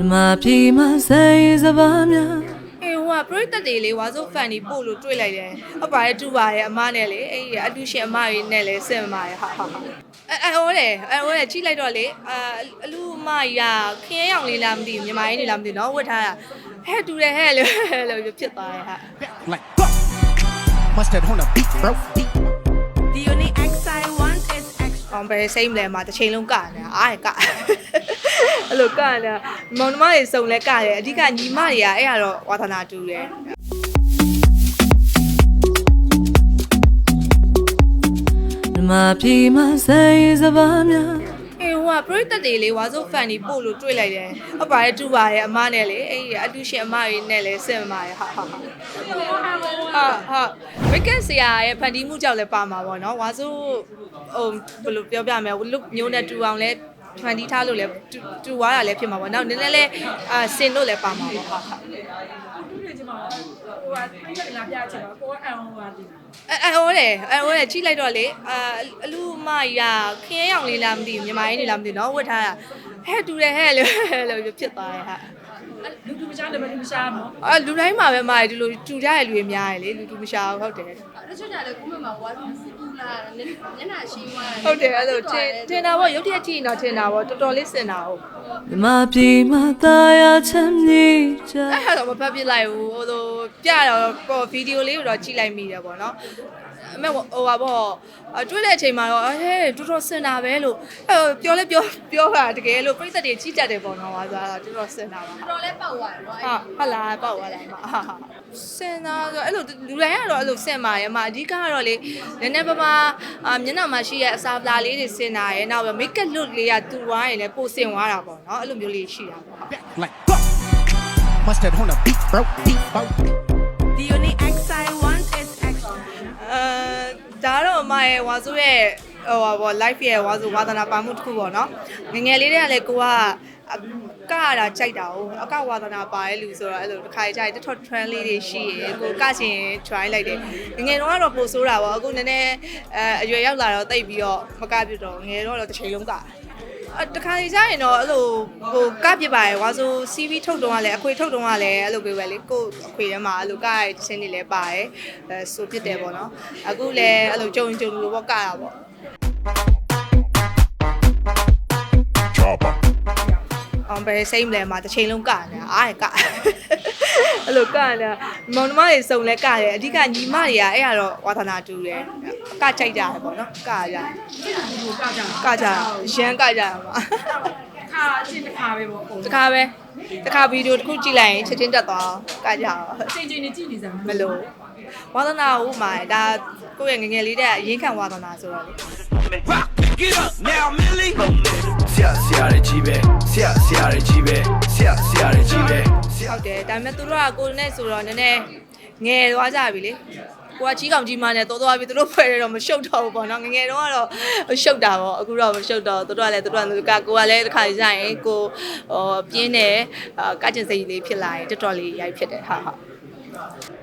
မြမပြေမဆိုင်စပါးများအေးဟိုကပရိသတ်တွေလေဝါဆိုဖန်တွေပို့လို့တွေ့လိုက်တယ်ဟုတ်ပါရဲ့တူပါရဲ့အမနဲ့လေအေးအတူရှင်အမကြီးနဲ့လေစင်ပါရဲ့ဟာဟာဟာအဲအဲဟိုလေအဲဟိုလေကြည့်လိုက်တော့လေအာအလူအမကြီးကခင်းရောင်လေးလားမသိဘူးမြန်မာရင်းနေလားမသိဘူးနော်ဝတ်ထားတာဟဲ့တူတယ်ဟဲ့လို့လို့ဖြစ်သွားရဲ့ဟာ like fuck. Must have on a beat, bro. Beat. The only X I want is X အောင်ပဲစိမ့်လဲမှာတစ်ချိန်လုံးကနေတာအားရက အဲ့လိုကနေတာမောင်နှမတွေစုံလဲကတယ်အဓိကညီမတွေကအဲ့ရတော့ဝါသနာတူတယ်မြမပြေမဆိုင်စပါးများအေးဟိုကပရိသတ်တွေလေဝါဆိုဖန်တွေပို့လို့တွေ့လိုက်တယ်ဟုတ်ပါရဲ့တူပါရဲ့အမနဲ့လေအေးအတူရှင်အမကြီးနဲ့လေစင်ပါရဲ့ဟာဟာဟာဟာဟာဝိကက်ဆရာရဲ့ဖန်တီးမှုကြောင့်လည်းပါမှာပေါ့နော်ဝါဆိုဟိုဘယ်လိုပြောပြမလဲလုမျိုးနဲ့တူအောင်လဲ ဖန်တီးထားလို့လည်းတူတူသွားတာလည်းဖြစ်မှာပေါ့နောက်နည်းနည်းလေးအာစင်လို့လည်းပါမှာပေါ့ဟာဟာတွေ့ချင်မှာဟိုကတိကျလာပြချင်မှာကိုကအန်ဟိုပါဒီအဲအဲဟိုလေအဲဟိုလေကြည့်လိုက်တော့လေအာအလူအမကြီးကခင်းရောင်လေးလားမသိဘူးမြန်မာရင်းနေလားမသိဘူးနော်ဝတ်ထားတာဟဲ့တူတယ်ဟဲ့လို့လို့ဖြစ်သွားရဲ့ဟာလူတူမရှားတယ်မတူမရှားနော်အာလူတိုင်းမှာပဲမာတယ်ဒီလိုတူကြတဲ့လူတွေများတယ်လေလူတူမရှာဘူးဟုတ်တယ်တချို့ကြလည်းကိုမမှာဝါစီ ပူလာမျက်နှာရှင်းသွားတယ်ဟုတ်တယ်အဲ့လိုတင်တင်တာပေါ့ရုပ်တရက်ကြည့်ရင်တော့တင်တာပေါ့တော်တော်လေးစင်တာဟုတ်မြမပြေမသာယာချမ်းမြေချာအဲ့ဒါတော့မဖတ်ပြလိုက်ဘူးဟိုလိုပြတော့ပေါ့ဗီဒီယိုလေးကိုတော့ကြည့်လိုက်မိတယ်ပေါ့နော် အမေဟိုပါပေါ့အတွေ့တဲ့အချိန်မှာတော့ဟဲ့တော်တော်စင်တာပဲလို့အဲပြောလဲပြောပြောတာတကယ်လို့ပြိသက်တွေကြီးကြတယ်ပေါ့နော်ဟာဆိုတော့တော်တော်စင်တာပါတော်လဲပောက်သွားတယ်နော်ဟာဟုတ်လားပေါ့သွားလားမဟာဟာစင်တာဆိုအဲ့လိုလူတိုင်းကတော့အဲ့လိုစင်ပါရဲ့မအဓိကကတော့လေနည်းနည်းပါးပါးအာမျက်နှာမှာရှိရဲ့အစာပလာလေးတွေစင်တာရဲ့နောက်ပြီးမိတ်ကပ်လွတ်လေးကတူသွားရင်လည်းပိုစင်သွားတာပေါ့နော်အဲ့လိုမျိုးလေးရှိတာပေါ့ Like fuck. Must have on a beat, bro. Beat, bro. The only X ဒါတော့အမရဲ့ဝါစုရဲ့ဟိုပါပေါ့ life ရဲ့ဝါစုဝါသနာပါမှုတစ်ခုပေါ့နော်ငယ်ငယ်လေးတည်းကလည်းကိုကအကရတာကြိုက်တာ哦အကဝါသနာပါရဲ့လူဆိုတော့အဲ့လိုတစ်ခါကြိုက်တစ်ထော့ trend လေးတွေရှိရယ်ကိုကချင် try လိုက်တယ်ငယ်ငယ်တော့ကတော့ပိုဆိုးတာပေါ့အခုနည်းနည်းအဲအရွယ်ရောက်လာတော့တိတ်ပြီးတော့မကပြတော့ငယ်တော့တော့တစ်ချိန်လုံးကအ တခါကြီးကြရင်တော့အဲ့လိုဟိုကပြစ်ပါရယ်ဝါဆို CV ထုတ်တော့ကလည်းအခွေထုတ်တော့ကလည်းအဲ့လိုပဲပဲလေကို့အခွေထဲမှာအဲ့လိုကရတဲ့တစ်ချင်းတွေလည်းပါတယ်အဲဆိုဖြစ်တယ်ပေါ့နော်အခုလည်းအဲ့လိုကြုံကြုံလို့ပေါ့ကရတာပေါ့အောင်ပဲစိမ့်လဲမှာတစ်ချိန်လုံးကနေတာအားရက အဲ့လိုကနေတာမောင်နှမတွေစုံလဲကတယ်အဓိကညီမတွေကအဲ့ရတော့ဝါသနာတူတယ်ကကြိုက်ကြတယ်ပေါ့နော်ကကြဟိုကကြကကြရမ်းကကြရမှာခါအချင်းတစ်ခါပဲပေါ့ပုံတခါပဲတခါဗီဒီယိုတစ်ခုကြည့်လိုက်ရင်ချက်ချင်းတက်သွားကကြရောအချင်းချင်းနဲ့ကြည့်နေစမ်းမလို့ဝါသနာဟိုမှာဒါကိုယ့်ရဲ့ငယ်ငယ်လေးတဲ့အရင်ခံဝါသနာဆိုတော့လေ Rock, get up now, Millie. ဆရာဆရာရဲ့ကြီးပဲဆရာဆရာရဲ့ကြီးပဲ တ်တယ်ဒါပေမဲ့သူတို့ကကိုယ်နဲ့ဆိုတော့နည်းနည်းငယ်သွားကြပြီလေကိုကကြီးကောင်ကြီးမနဲ့တော်တော်ပြီသူတို့ဖွဲ့ရတော့မရှုပ်တော့ဘူးပေါ့နော်ငယ်ငယ်တော့ကတော့ရှုပ်တာပေါ့အခုတော့မရှုပ်တော့သူတို့ကလည်းသူတို့ကလည်းကကိုကလည်းတစ်ခါကြရင်ကိုဟောပြင်းတယ်အာကကျင်စိတ်လေးဖြစ်လာရင်တော်တော်လေးရိုက်ဖြစ်တယ်ဟာဟာ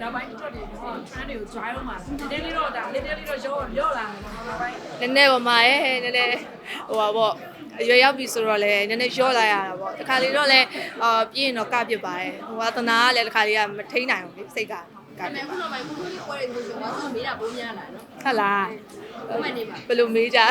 နောက်ပိုင်းတော့ဒီဟို trend တွေကို dry အောင်ပါနည်းနည်းလေးတော့ဒါနည်းနည်းလေးတော့ရောရောလာတယ်နောက်ပိုင်းနည်းနည်းပါမရဲ့နည်းနည်းဟိုပါပေါ့ အရွယ်ရောက်ပြီဆိုတော့လည်းနည်းနည်းရော့လိုက်ရတာပေါ့တခါလေတော့လည်းအာပြင်းတော့ကပြစ်ပါတယ်ဟိုကသနာကလည်းတခါလေးကမထိန်နိုင်ဘူးလေစိတ်က ကဒါပြပေစ်မဲ့ပါခုနောက်ပိုင်းကိုကိုပွဲတွေဆိုဝါစီမေးတာပုံများလာနော်ဟုတ်လားဘုမနေပါဘယ်လိုမေးကြအ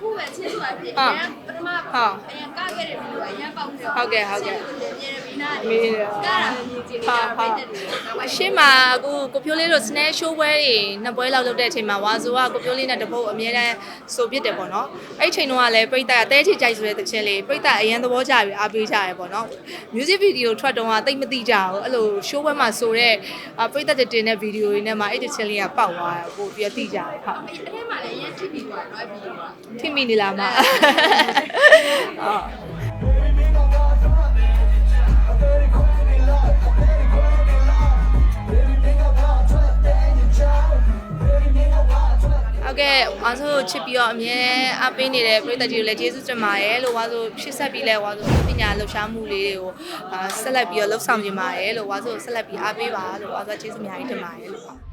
ခုပဲချင်းဆိုတာဖြစ်အရင်ပထမဟုတ်အရင်ကခဲ့တဲ့ဗီဒီယိုအရင်ပေါက်နေဟုတ်ကဲ့ဟုတ်ကဲ့မြင်ရပြီးနားမေးတယ်ကတာမြင်ကြည့်နေတာပဲတဲ့တယ်နောက်ပိုင်းအရှင်းမှာအခုကိုဖြိုးလေးတို့ snack show ပွဲတွေနှစ်ပွဲလောက်လုပ်တဲ့အချိန်မှာဝါဆိုကကိုဖြိုးလေးနဲ့တပုတ်အမြဲတမ်းဆိုပြစ်တယ်ပေါ့နော်အဲ့ဒီချိန်တုန်းကလည်းပြိတ္တာတဲချီကြိုက်ဆိုတဲ့တခြင်းလေးပြိတ္တာအရင်သဘောကျပြီးအားပေးကြရဲပေါ့နော် music video ထွက်တုန်းကတိတ်မသိကြဘူးအဲ့လို show ပွဲမှာဆိုတဲ့ပြိတ္တာတင်တဲ့ video တွေနဲ့မှအဲ့ဒီတခြင်းလေးကပေါက်သွားတယ်ပို့ပြီးသိကြတယ်ဟုတ်အဲ့အဲ့ထဲမှာလည်းအရင်ထိပြီးသွားတော့ဗီဒီယိုကထိမိနေလားမဟုတ် ကဲ့ဝါဆိုချစ်ပြီးတော့အမြဲအားပေးနေတဲ့ပရိသတ်ကြီးကိုလည်းကျေးဇူးတင်ပါတယ်လို့ဝါဆိုရှစ်ဆက်ပြီးလဲဝါဆိုပညာလှူရှားမှုလေးတွေကိုအာဆက်လက်ပြီးတော့လှုပ်ဆောင်နေပါတယ်လို့ဝါဆိုဆက်လက်ပြီးအားပေးပါလို့ဝါဆိုကျေးဇူးအများကြီးတင်ပါတယ်လို့